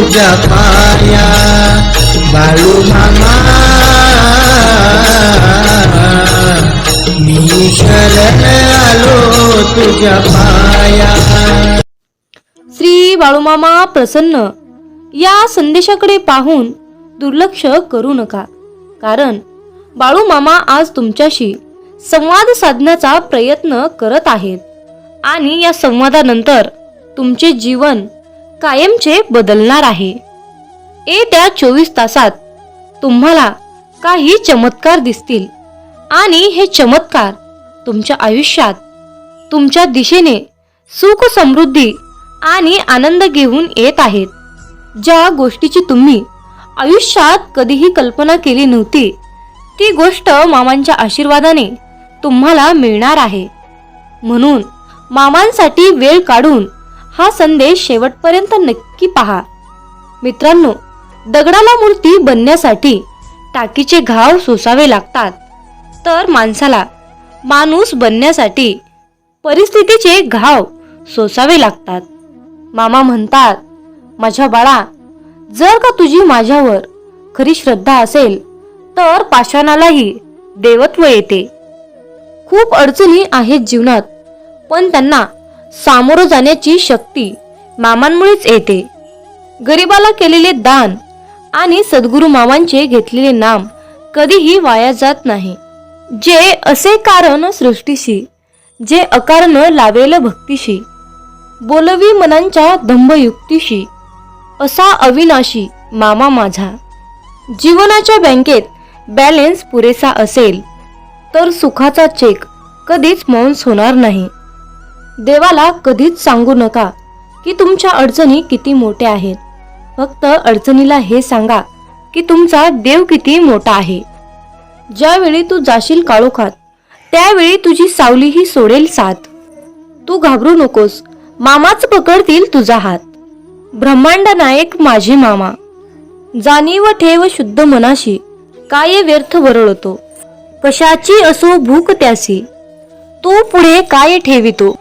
तुझ्या बाळू मामा. मी शरण आलो तुझ्या पाया. श्री बाळूमामा प्रसन्न. या संदेशाकडे पाहून दुर्लक्ष करू नका. कारण बाळूमामा आज तुमच्याशी संवाद साधण्याचा प्रयत्न करत आहेत. आणि या संवादानंतर तुमचे जीवन कायमचे बदलणार आहे. येत्या चोवीस तासात तुम्हाला काही चमत्कार दिसतील आणि हे चमत्कार तुमच्या आयुष्यात तुमच्या दिशेने सुख समृद्धी आणि आनंद घेऊन येत आहेत. ज्या गोष्टीची तुम्ही आयुष्यात कधीही कल्पना केली नव्हती ती गोष्ट मामांच्या आशीर्वादाने तुम्हाला मिळणार आहे. म्हणून मामांसाठी वेळ काढून हा संदेश शेवटपर्यंत नक्की पहा. मित्रांनो दगडाला मूर्ती बनण्यासाठी टाकीचे घाव सोसावे लागतात. तर माणसाला माणूस बनण्यासाठी परिस्थितीचे घाव सोसावे लागतात. मामा म्हणतात माझ्या बाळा जर का तुझी माझ्यावर खरी श्रद्धा असेल तर पाषाणालाही देवत्व येते. खूप अडचणी आहेत जीवनात पण त्यांना सामोरं जाण्याची शक्ती मामांमुळेच येते. गरिबाला केलेले दान आणि सद्गुरू मामांचे घेतलेले नाम कधीही वाया जात नाही. जे असे कारण सृष्टीशी जे अकारण लावेल भक्तीशी बोलवी मनांच्या दंभयुक्तीशी असा अविनाशी मामा माझा. जीवनाच्या बँकेत बॅलेन्स पुरेसा असेल तर सुखाचा चेक कधीच मौन होणार नाही. देवाला कधीच सांगू नका की तुमच्या अडचणी किती मोठ्या आहेत. फक्त अडचणीला हे सांगा की तुमचा देव किती मोठा आहे. ज्यावेळी तू जाशील काळोखात त्यावेळी तुझी सावलीही सोडेल साथ. तू घाबरू नकोस मामाच पकडतील तुझा हात. ब्रह्मांड नायक माझे मामा. जाणीव ठेव शुद्ध मनाशी काय व्यर्थ वरळतो. कशाची असो भूक त्यासी. तू पुढे काय ठेवितो?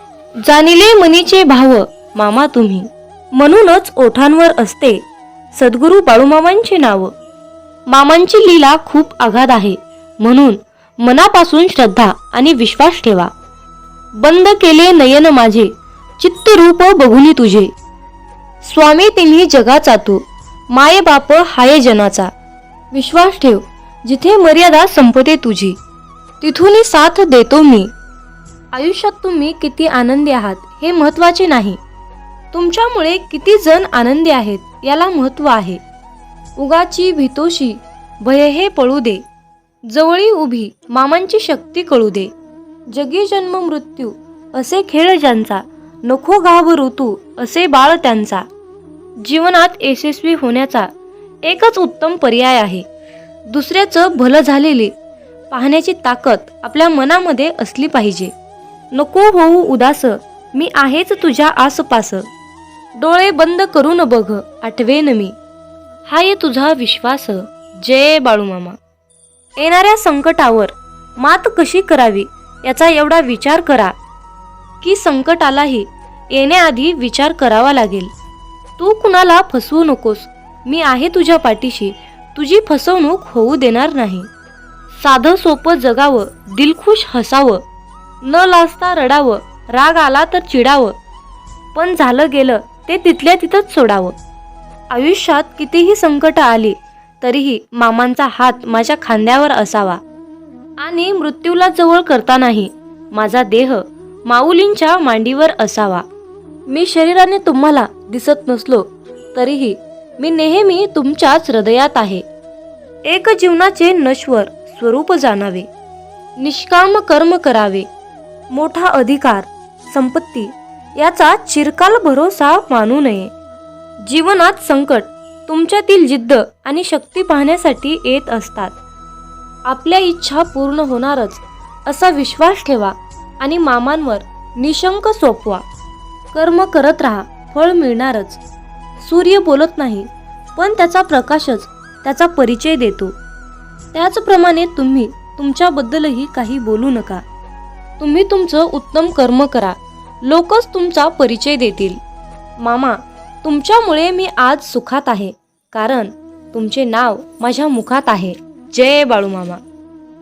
जाणिले मनीचे भाव मामा तुम्ही. म्हणूनच ओठांवर असते सद्गुरू बाळूमामांचे नाव. मामांची लीला खूप आघात आहे. म्हणून मनापासून श्रद्धा आणि विश्वास ठेवा. बंद केले नयन माझे चित्तरूप बघुनी तुझे. स्वामी तिन्ही जगाचा तू माये बाप हाय जनाचा. विश्वास ठेव जिथे मर्यादा संपते तुझी. तिथून साथ देतो मी. आयुष्यात तुम्ही किती आनंदी आहात हे महत्त्वाचे नाही. तुमच्यामुळे किती जण आनंदी आहेत याला महत्त्व आहे. उगाची भीतोशी भय हे पळू दे. जवळी उभी मामांची शक्ती कळू दे. जगी जन्म मृत्यू असे खेळ ज्यांचा नको घाबरू तू असे बाळ त्यांचा. जीवनात यशस्वी होण्याचा एकच उत्तम पर्याय आहे. दुसऱ्याचं भलं झालेले पाहण्याची ताकद आपल्या मनामध्ये असली पाहिजे. नको होऊ उदास मी आहेच तुझ्या आसपास. डोळे बंद करून बघ आठवेन मी. हाय तुझा विश्वास. जय बाळूमामा. येणाऱ्या संकटावर मात कशी करावी याचा एवढा विचार करा. की संकटालाही येण्याआधी विचार करावा लागेल. तू कुणाला फसवू नकोस. मी आहे तुझ्या पाठीशी. तुझी फसवणूक होऊ देणार नाही. साधं सोपं जगावं दिलखुश हसावं. न लाजता रडावं. राग आला तर चिडावं. पण झालं गेलं ते तिथल्या तिथंच सोडावं. आयुष्यात कितीही संकट आली तरीही मामांचा हात माझ्या खांद्यावर असावा. आणि मृत्यूला जवळ करतानाही माझा देह माऊलींच्या मांडीवर असावा. मी शरीराने तुम्हाला दिसत नसलो तरीही मी नेहमी तुमच्याच हृदयात आहे. एक जीवनाचे नश्वर स्वरूप जाणावे. निष्काम कर्म करावे. मोठा अधिकार संपत्ती याचा चिरकाल भरोसा मानू नये. जीवनात संकट तुमच्यातील जिद्द आणि शक्ती पाहण्यासाठी येत असतात. आपल्या इच्छा पूर्ण होणारच असा विश्वास ठेवा आणि मामांवर निशंक सोपवा. कर्म करत राहा फळ मिळणारच. सूर्य बोलत नाही पण त्याचा प्रकाशच त्याचा परिचय देतो. त्याचप्रमाणे तुम्ही तुमच्याबद्दलही काही बोलू नका. तुम्ही तुमचं उत्तम कर्म करा. लोकच तुमचा परिचय देतील. मामा तुमच्यामुळे मी आज सुखात आहे. कारण तुमचे नाव माझ्या मुखात आहे. जय बाळू मामा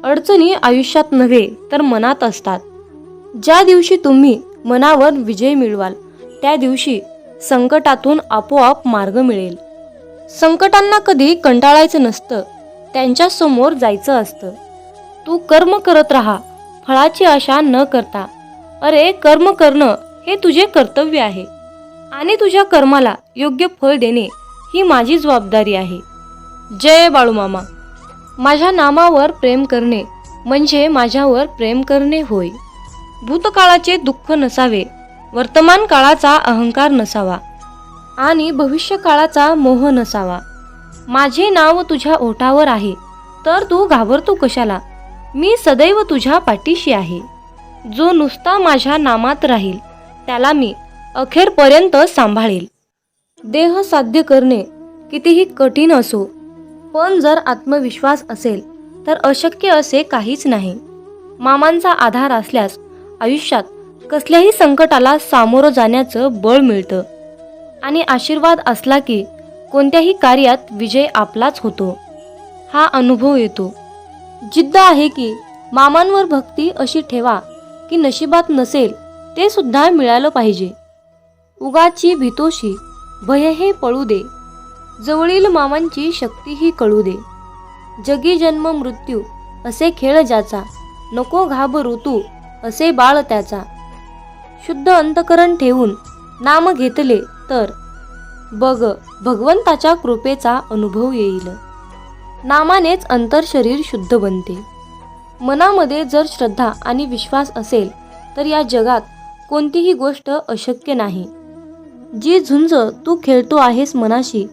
अडचणी आयुष्यात नव्हे तर मनात असतात. ज्या दिवशी तुम्ही मनावर विजय मिळवाल त्या दिवशी संकटातून आपोआप मार्ग मिळेल. संकटांना कधी कंटाळायचं नसतं त्यांच्यासमोर जायचं असतं. तू कर्म करत राहा फळाची आशा न करता. अरे कर्म करणं हे तुझे कर्तव्य आहे. आणि तुझ्या कर्माला योग्य फळ देणे ही माझी जबाबदारी आहे. जय बाळूमामा. माझ्या नामावर प्रेम करणे म्हणजे माझ्यावर प्रेम करणे होय. भूतकाळाचे दुःख नसावे वर्तमान काळाचा अहंकार नसावा आणि भविष्य काळाचा मोह नसावा. माझे नाव तुझ्या ओठावर आहे तर तू घाबरतो कशाला? मी सदैव तुझ्या पाठीशी आहे. जो नुसता माझ्या नामात राहील त्याला मी अखेरपर्यंत सांभाळेल. देह साध्य करणे कितीही कठीण असो पण जर आत्मविश्वास असेल तर अशक्य असे काहीच नाही. मामांचा आधार असल्यास आयुष्यात कसल्याही संकटाला सामोरं जाण्याचं बळ मिळतं. आणि आशीर्वाद असला की कोणत्याही कार्यात विजय आपलाच होतो. हा अनुभव येतो. जिद्द आहे की मामांवर भक्ती अशी ठेवा की नशिबात नसेल ते सुद्धा मिळालं पाहिजे. उगाची भीतोशी भय हे पळू दे. जवळील मामांची शक्तीही कळू दे. जगी जन्म मृत्यू असे खेळ ज्याचा नको घाबरू तू असे बाळ त्याचा. शुद्ध अंतकरण ठेवून नाम घेतले तर बघ भगवंताच्या कृपेचा अनुभव येईल. नामानेच अंतर शरीर शुद्ध बनते. मनामध्ये जर श्रद्धा आणि विश्वास असेल तर या जगात कोणतीही गोष्ट अशक्य नाही. जी झुंज तू खेळतो आहेस मनाशी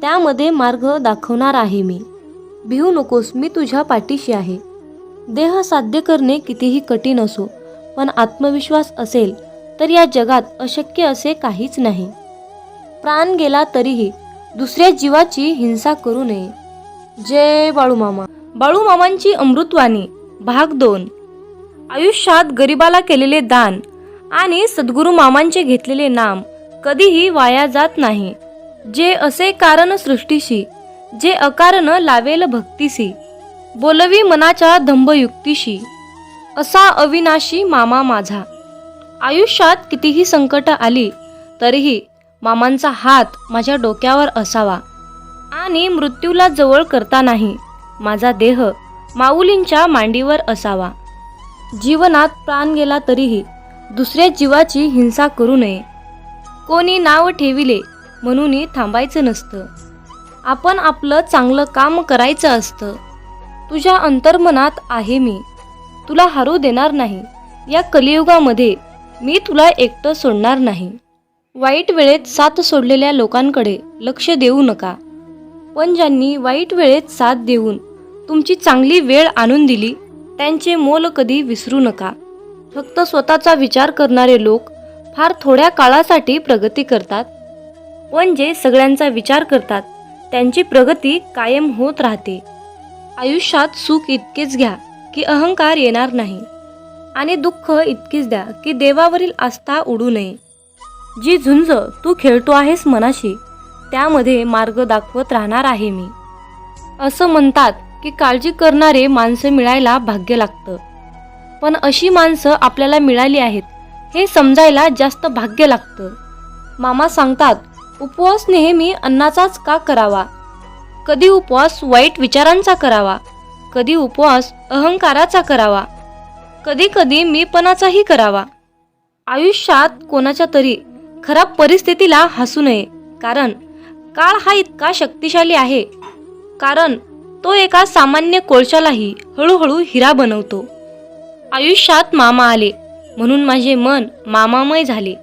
त्यामध्ये मार्ग दाखवणार आहे मी. भिवू नकोस मी तुझ्या पाठीशी आहे. देह साध्य करणे कितीही कठीण असो पण आत्मविश्वास असेल तर या जगात अशक्य असे काहीच नाही. प्राण गेला तरीही दुसऱ्या जीवाची हिंसा करू नये. जय बाळूमामा. बाळूमामांची अमृतवाणी भाग दोन. आयुष्यात गरिबाला केलेले दान आणि सद्गुरू मामांचे घेतलेले नाम कधीही वाया जात नाही. जे असे कारण सृष्टीशी जे अकारण लावेल भक्तीशी बोलवी मनाच्या धंभयुक्तीशी असा अविनाशी मामा माझा. आयुष्यात कितीही संकट आली तरीही मामांचा हात माझ्या डोक्यावर असावा. आणि मृत्यूला जवळ करता नाही माझा देह माऊलींच्या मांडीवर असावा. जीवनात प्राण गेला तरीही दुसऱ्या जीवाची हिंसा करू नये. कोणी नाव ठेविले म्हणून थांबायचं नसतं. आपण आपलं चांगलं काम करायचं असतं. तुझ्या अंतर्मनात आहे मी. तुला हरू देणार नाही. या कलियुगामध्ये मी तुला एकटं सोडणार नाही. वाईट वेळेत साथ सोडलेल्या लोकांकडे लक्ष देऊ नका. पण ज्यांनी वाईट वेळेत साथ देऊन तुमची चांगली वेळ आणून दिली त्यांचे मोल कधी विसरू नका. फक्त स्वतःचा विचार करणारे लोक फार थोड्या काळासाठी प्रगती करतात. पण जे सगळ्यांचा विचार करतात त्यांची प्रगती कायम होत राहते. आयुष्यात सुख इतकेच घ्या की अहंकार येणार नाही. आणि दुःख इतकेच द्या की देवावरील आस्था उडू नये. जी झुंज तू खेळतो आहेस मनाशी त्यामध्ये मार्ग दाखवत राहणार आहे मी. असं म्हणतात की काळजी करणारे माणसं मिळायला भाग्य लागतं. पण अशी माणसं आपल्याला मिळाली आहेत हे समजायला जास्त भाग्य लागतं. मामा सांगतात उपवास नेहमी अन्नाचाच का करावा? कधी उपवास वाईट विचारांचा करावा? कधी उपवास अहंकाराचा करावा? कधी कधी मीपणाचाही करावा? आयुष्यात कोणाच्या तरी खराब परिस्थितीला हसू नये कारण काळ हा इतका शक्तिशाली आहे कारण तो एका सामान्य कोळशालाही हळूहळू हिरा बनवतो. आयुष्यात मामा आले म्हणून माझे मन मामामय झाले.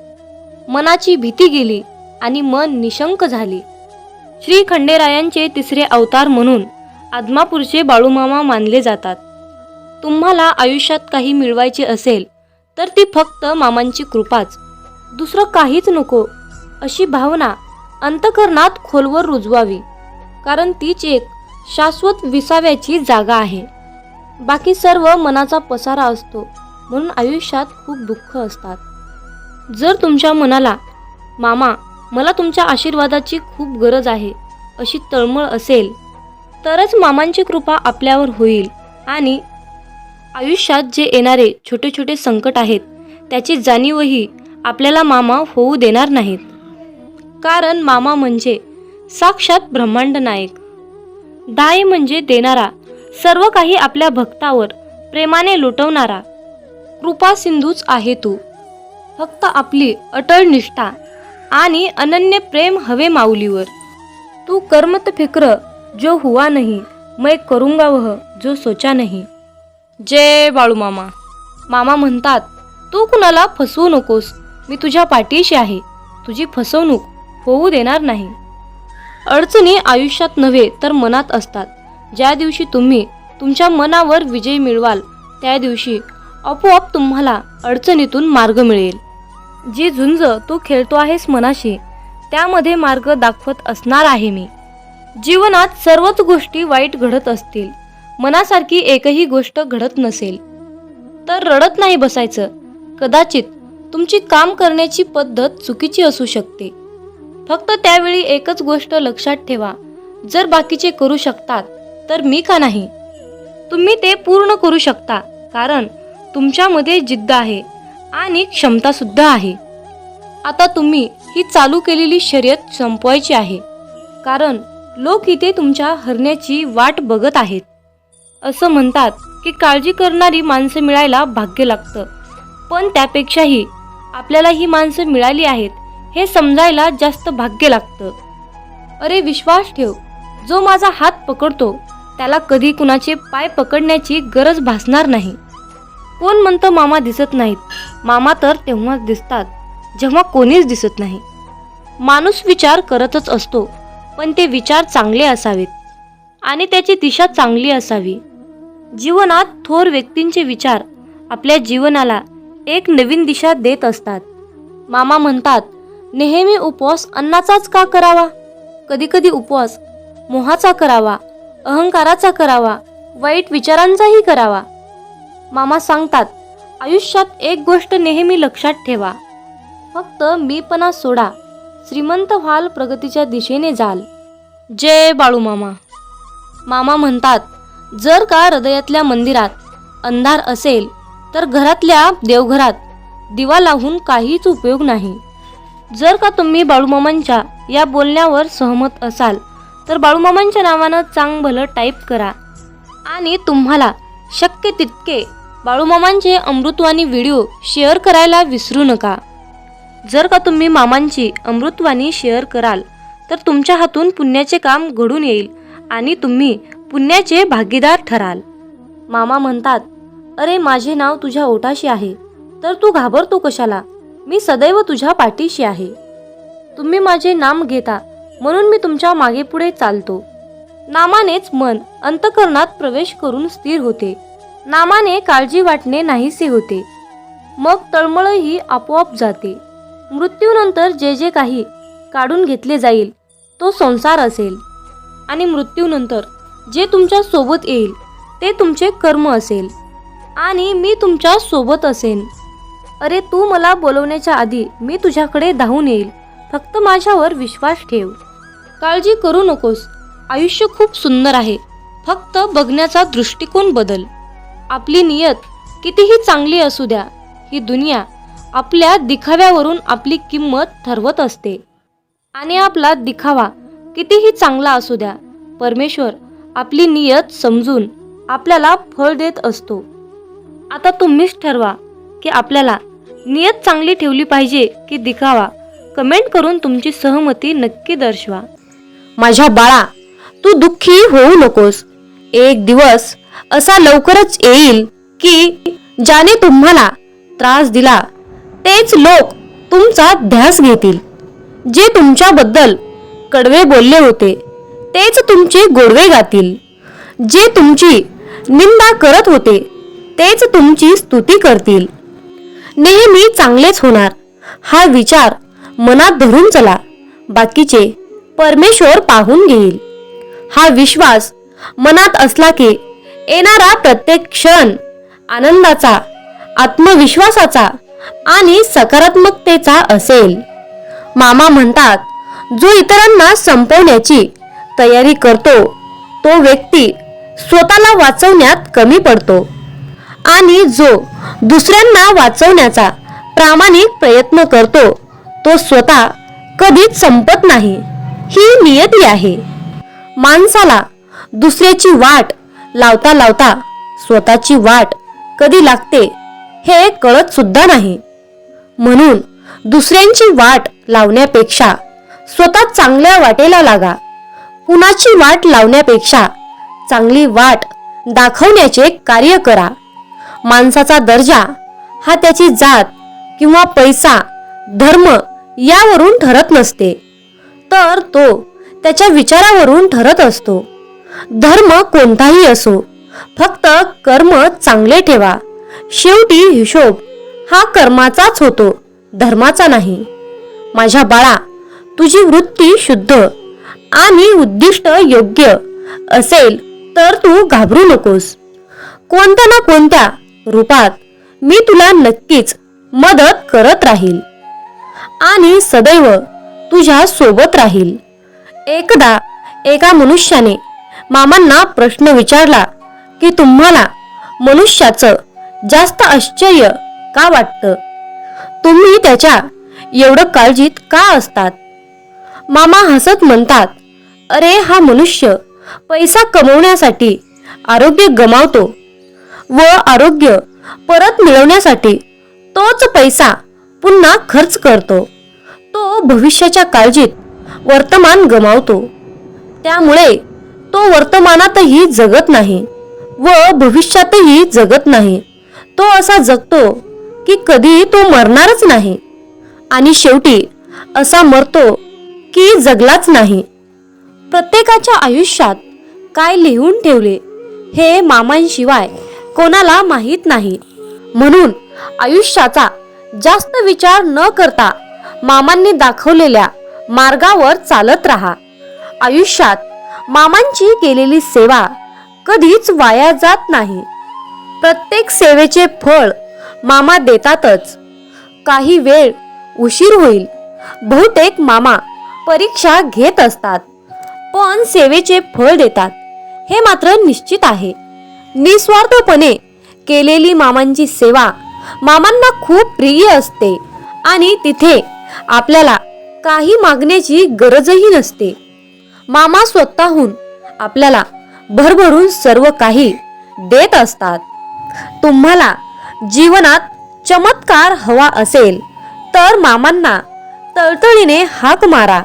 मनाची भीती गेली आणि मन निशंक झाले. श्री खंडेरायांचे तिसरे अवतार म्हणून आदमापूरचे बाळूमामा मानले जातात. तुम्हाला आयुष्यात काही मिळवायचे असेल तर ती फक्त मामांची कृपाच. दुसरं काहीच नको अशी भावना अंतकरणात खोलवर रुजवावी कारण तीच एक शाश्वत विसाव्याची जागा आहे. बाकी सर्व मनाचा पसारा असतो म्हणून आयुष्यात खूप दुःख असतात. जर तुमच्या मनाला मामा मला तुमच्या आशीर्वादाची खूप गरज आहे अशी तळमळ असेल तरच मामांची कृपा आपल्यावर होईल आणि आयुष्यात जे येणारे छोटे छोटे संकट आहेत त्याची जाणीवही आपल्याला मामा होऊ देणार नाहीत. कारण मामा म्हणजे साक्षात ब्रह्मांड नायक. दाय म्हणजे देणारा सर्व काही आपल्या भक्तावर प्रेमाने लुटवणारा. कृपा सिंधूच आहे तू. फक्त आपली अटळ निष्ठा आणि अनन्य प्रेम हवे माऊलीवर. तू कर्मत फिक्र जो हुआ नाही मैं करूंगा वह जो सोचा नाही. जय बाळू मामा. मामा म्हणतात तू कुणाला फसवू नकोस. मी तुझ्या पाठीशी आहे. तुझी फसवणूक होऊ देणार नाही. अडचणी आयुष्यात नव्हे तर मनात असतात. ज्या दिवशी तुम्ही तुमच्या मनावर विजय मिळवाल त्या दिवशी आपोआप तुम्हाला अडचणीतून मार्ग मिळेल. जी झुंज तू खेळतो आहेस मनाशी त्यामध्ये मार्ग दाखवत असणार आहे मी. जीवनात सर्वच गोष्टी वाईट घडत असतील. मनासारखी एकही गोष्ट घडत नसेल. तर रडत नाही बसायचं. कदाचित तुमची काम करण्याची पद्धत चुकीची असू शकते. फक्त त्यावेळी एकच गोष्ट लक्षात ठेवा. जर बाकीचे करू शकतात तर मी का नाही? तुम्ही ते पूर्ण करू शकता कारण तुमच्यामध्ये जिद्द आहे आणि क्षमतासुद्धा आहे. आता तुम्ही ही चालू केलेली शर्यत संपवायची आहे कारण लोक इथे तुमच्या हरण्याची वाट बघत आहेत. असं म्हणतात की काळजी करणारी माणसं मिळायला भाग्य लागतं. पण त्यापेक्षाही आपल्याला ही माणसं मिळाली आहेत हे समजायला जास्त भाग्य लागतं. अरे विश्वास ठेव जो माझा हात पकडतो त्याला कधी कुणाचे पाय पकडण्याची गरज भासणार नाही. कोण म्हणतं मामा दिसत नाहीत मामा तर तेव्हाच दिसतात जेव्हा कोणीच दिसत नाही. माणूस विचार करतच असतो पण ते विचार चांगले असावेत आणि त्याची दिशा चांगली असावी. जीवनात थोर व्यक्तींचे विचार आपल्या जीवनाला एक नवीन दिशा देत असतात. मामा म्हणतात नेहमी उपवास अन्नाचाच का करावा? कधीकधी उपवास मोहाचा करावा अहंकाराचा करावा वाईट विचारांचाही करावा. मामा सांगतात आयुष्यात एक गोष्ट नेहमी लक्षात ठेवा. फक्त मीपणा सोडा. श्रीमंत व्हाल प्रगतीच्या दिशेने जाल. जय बाळू मामा. मामा म्हणतात जर का हृदयातल्या मंदिरात अंधार असेल तर घरातल्या देवघरात दिवा लावून काहीच उपयोग नाही. जर का तुम्ही बाळूमामांच्या या बोलण्यावर सहमत असाल तर बाळूमामांच्या नावानं चांग भलं टाईप करा. आणि तुम्हाला शक्य तितके बाळूमामांचे अमृतवाणी व्हिडिओ शेअर करायला विसरू नका. जर का तुम्ही मामांची अमृतवाणी शेअर कराल तर तुमच्या हातून पुण्याचे काम घडून येईल आणि तुम्ही पुण्याचे भागीदार ठराल. मामा म्हणतात अरे माझे नाव तुझ्या ओठाशी आहे. तर तू घाबरतो कशाला? मी सदैव तुझ्या पाठीशी आहे. तुम्ही माझे नाम घेता म्हणून मी तुमच्या मागे पुढे चालतो. नामानेच मन अंतकरणात प्रवेश करून स्थिर होते. नामाने काळजी वाटणे नाहीसे होते. मग तळमळही आपोआप जाते. मृत्यूनंतर जे जे काही काढून घेतले जाईल तो संसार असेल. आणि मृत्यूनंतर जे तुमच्यासोबत येईल ते तुमचे कर्म असेल. आणि मी तुमच्यासोबत असेन. अरे तू मला बोलवण्याच्या आधी मी तुझ्याकडे धावून येईल. फक्त माझ्यावर विश्वास ठेव. काळजी करू नकोस. आयुष्य खूप सुंदर आहे. फक्त बघण्याचा दृष्टिकोन बदल. आपली नियत कितीही चांगली असू द्या ही दुनिया आपल्या दिखाव्यावरून आपली किंमत ठरवत असते. आणि आपला दिखावा कितीही चांगला असू द्या परमेश्वर आपली नियत समजून आपल्याला फळ देत असतो. आता तुम्हीच ठरवा की आपल्याला नियत चांगली ठेवली पाहिजे की दिखावा. कमेंट करून तुमची सहमती नक्की दर्शवा. माझ्या बाळा तू दुःखी होऊ नकोस. एक दिवस असा लवकरच येईल की ज्याने तुम्हाला त्रास दिला तेच लोक तुमचा ध्यास घेतील. जे तुमच्याबद्दल कडवे बोलले होते तेच तुमचे गोडवे गातील. जे तुमची निंदा करत होते तेच तुमची स्तुती करतील. नेहमी चांगलेच होणार. हा विचार मनात धरून चला. बाकीचे परमेश्वर पाहून घेईल. हा विश्वास मनात असला की येणारा प्रत्येक क्षण आनंदाचा आत्मविश्वासाचा आणि सकारात्मकतेचा असेल. मामा म्हणतात जो इतरांना संपवण्याची तयारी करतो तो व्यक्ती स्वतःला वाचवण्यात कमी पडतो. आणि जो दुसऱ्यांना वाचवण्याचा प्रामाणिक प्रयत्न करतो तो स्वतः कधीच संपत नाही. ही नियती आहे. माणसाला दुसऱ्याची वाट लावता लावता स्वतःची वाट कधी लागते हे कळत सुद्धा नाही. म्हणून दुसऱ्यांची वाट लावण्यापेक्षा स्वतः चांगल्या वाटेला लागा. कुणाची वाट लावण्यापेक्षा चांगली वाट दाखवण्याचे कार्य करा. माणसाचा दर्जा हा त्याची जात किंवा पैसा धर्म यावरून ठरत नसते. तर तो त्याच्या विचारावरून ठरत असतो. धर्म कोणताही असो फक्त कर्म चांगले ठेवा. शेवटी हिशोब हा कर्माचाच होतो धर्माचा नाही. माझ्या बाळा तुझी वृत्ती शुद्ध आणि उद्दिष्ट योग्य असेल तर तू घाबरू नकोस. कोणत्या ना कोणत्या रूपात मी तुला नक्कीच मदत करत राहील. आणि सदैव तुझ्या सोबत राहील. एकदा एका मनुष्याने मामांना प्रश्न विचारला की तुम्हाला मनुष्याचं जास्त आश्चर्य का वाटतं? तुम्ही त्याच्या एवढं काळजीत का असतात? मामा हसत म्हणतात अरे हा मनुष्य पैसा कमवण्यासाठी आरोग्य गमावतो. व आरोग्य परत मिळवण्यासाठी तोच पैसा पुन्हा खर्च करतो. तो भविष्याच्या काळजीत वर्तमान गमावतो. त्यामुळे तो वर्तमानातही जगत नाही व भविष्यातही जगत नाही. तो असा जगतो की कधी तो मरणारच नाही. आणि शेवटी असा मरतो की जगलाच नाही. प्रत्येकाच्या आयुष्यात काय लिहून ठेवले हे मामांशिवाय कोणाला माहीत नाही. म्हणून आयुष्याचा जास्त विचार न करता मामांनी दाखवलेल्या मार्गावर चालत राहा. आयुष्यात मामांची केलेली सेवा कधीच वाया जात नाही. प्रत्येक सेवेचे फळ मामा देतातच. काही वेळ उशीर होईल. बहुतेक मामा परीक्षा घेत असतात. पण सेवेचे फळ देतात. हे मात्र निश्चित आहे. निस्वार्थपणे केलेली मामांची सेवा मामांना खूप प्रिय असते. आणि तिथे आपल्याला काही मागण्याची गरजही नसते. मामा स्वतःहून आपल्याला भरभरून सर्व काही देत असतात. तुम्हाला जीवनात चमत्कार हवा असेल तर मामांना तळतळीने हाक मारा.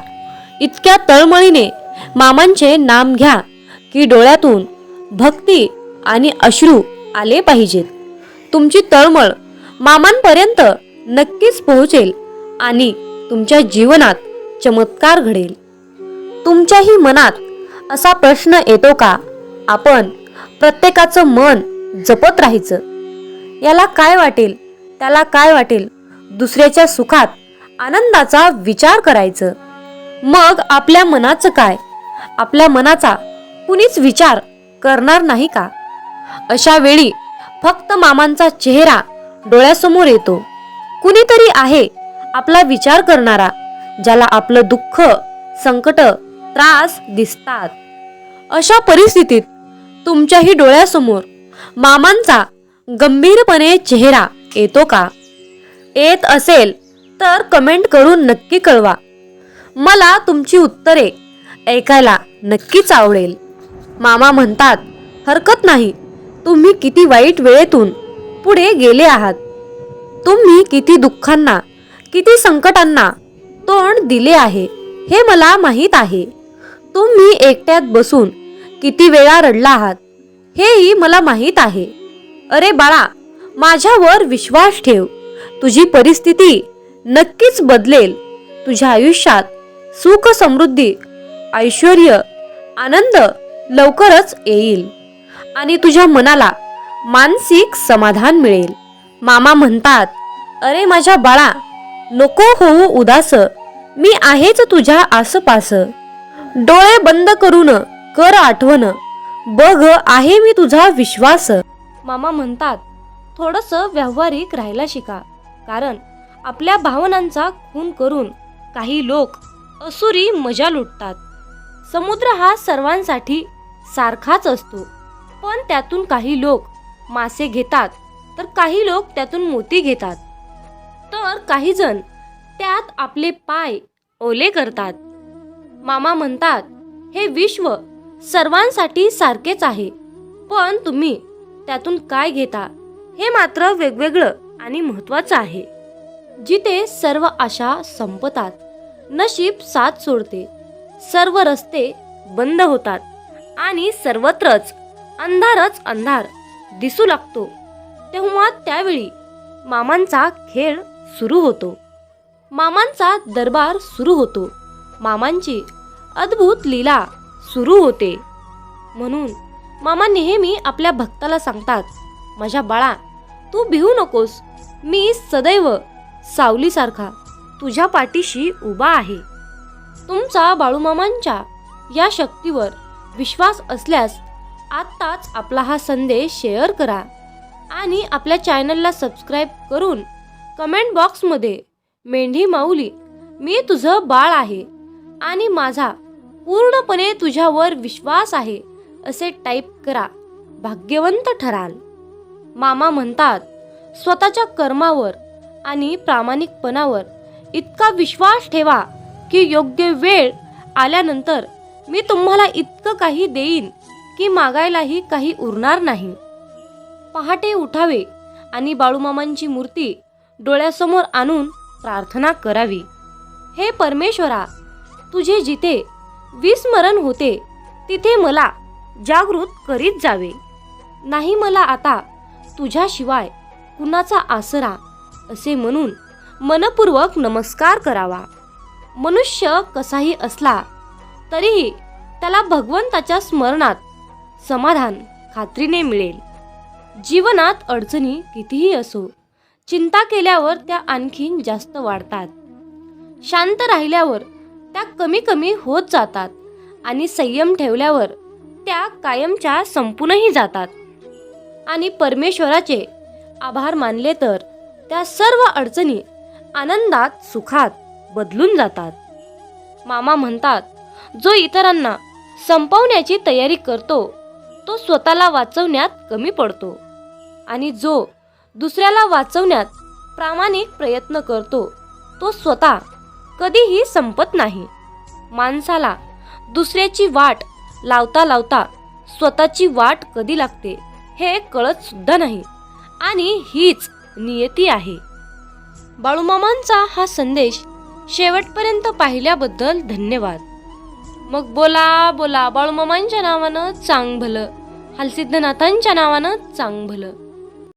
इतक्या तळमळीने मामांचे नाम घ्या की डोळ्यातून भक्ती आणि अश्रू आले पाहिजेत. तुमची तळमळ मामांपर्यंत नक्कीच पोहोचेल आणि तुमच्या जीवनात चमत्कार घडेल. तुमच्याही मनात असा प्रश्न येतो का? आपण प्रत्येकाचं मन जपत राहायचं. याला काय वाटेल? त्याला काय वाटेल? दुसऱ्याच्या सुखात आनंदाचा विचार करायचं. मग आपल्या मनाचं काय? आपल्या मनाचा कुणीच विचार करणार नाही का? अशा वेळी फक्त मामांचा चेहरा डोळ्यासमोर येतो. कुणीतरी आहे आपला विचार करणारा ज्याला आपलं दुःख संकट त्रास दिसतात. अशा परिस्थितीत तुमच्याही डोळ्यासमोर मामांचा गंभीरपणे चेहरा येतो का? येत असेल तर कमेंट करून नक्की कळवा. मला तुमची उत्तरे ऐकायला नक्कीच आवडेल. मामा म्हणतात हरकत नाही. तुम्ही किती वाईट वेळेतून पुढे गेले आहात. तुम्ही किती दुःखांना किती संकटांना तोंड दिले आहे हे मला माहीत आहे. तुम्ही एकट्यात बसून किती वेळा रडला आहात हेही मला माहीत आहे. अरे बाळा माझ्यावर विश्वास ठेव. तुझी परिस्थिती नक्कीच बदलेल. तुझ्या आयुष्यात सुख समृद्धी ऐश्वर आनंद लवकरच येईल. आणि तुझ्या मनाला मानसिक समाधान मिळेल. मामा म्हणतात अरे माझ्या बाळा नको होऊ उदास. मी आहेच तुझ्या आसपास. डोळे बंद करून कर आठवण. बघ आहे मी तुझा विश्वास. मामा म्हणतात थोडस व्यावहारिक राहायला शिका. कारण आपल्या भावनांचा खून करून काही लोक असुरी मजा लुटतात. समुद्र हा सर्वांसाठी सारखाच असतो. पण त्यातून काही लोक मासे घेतात तर काही लोक त्यातून मोती घेतात. तर काही जण त्यात आपले पाय ओले करतात. मामा म्हणतात हे विश्व सर्वांसाठी सारखेच आहे पण तुम्ही त्यातून काय घेता हे मात्र वेगवेगळं आणि महत्वाचं आहे. जिथे सर्व आशा संपतात नशीब साथ सोडते सर्व रस्ते बंद होतात आणि सर्वत्रच अंधारच अंधार. दिसू लागतो. तेव्हा त्यावेळी मामांचा खेळ सुरू होतो. मामांचा दरबार सुरू होतो. मामांची अद्भुत लीला सुरू होते. म्हणून मामा नेहमी आपल्या भक्ताला सांगतात माझ्या बाळा तू भिवू नकोस. मी सदैव सावलीसारखा तुझ्या पाठीशी उभा आहे. तुमचा बाळूमामांच्या या शक्तीवर विश्वास असल्यास आत्ताच आपला हा संदेश शेअर करा आणि आपल्या चॅनलला सबस्क्राईब करून कमेंट बॉक्समध्ये मेंढी माऊली मी तुझं बाळ आहे आणि माझा पूर्णपणे तुझ्यावर विश्वास आहे असे टाईप करा भाग्यवंत ठराल. मामा म्हणतात स्वतःच्या कर्मावर आणि प्रामाणिकपणावर इतका विश्वास ठेवा की योग्य वेळ आल्यानंतर मी तुम्हाला इतकं काही देईन. की मागायलाही काही उरणार नाही. पहाटे उठावे आणि बाळूमामांची मूर्ती डोळ्यासमोर आणून प्रार्थना करावी. हे परमेश्वरा तुझे जिथे विस्मरण होते तिथे मला जागृत करीत जावे. नाही मला आता तुझ्याशिवाय कुणाचा आसरा असे म्हणून मनपूर्वक नमस्कार करावा. मनुष्य कसाही असला तरीही त्याला भगवंताच्या स्मरणात समाधान खात्रीने मिळेल. जीवनात अडचणी कितीही असो चिंता केल्यावर त्या आणखीन जास्त वाढतात. शांत राहिल्यावर त्या कमी कमी होत जातात आणि संयम ठेवल्यावर त्या कायमच्या संपूनही जातात. आणि परमेश्वराचे आभार मानले तर त्या सर्व अडचणी आनंदात सुखात बदलून जातात. मामा म्हणतात जो इतरांना संपवण्याची तयारी करतो तो स्वतःला वाचवण्यात कमी पडतो आणि जो दुसऱ्याला वाचवण्यात प्रामाणिक प्रयत्न करतो तो स्वतः कधीही संपत नाही. माणसाला दुसऱ्याची वाट लावता लावता स्वतःची वाट कधी लागते हे कळत सुद्धा नाही आणि हीच नियती आहे. बाळूमामांचा हा संदेश शेवटपर्यंत पाहिल्याबद्दल धन्यवाद. मग बोला बोला बाळूमामांच्या नावानं चांग भलं हलसिद्धनाथांच्या नावानं चांग भलं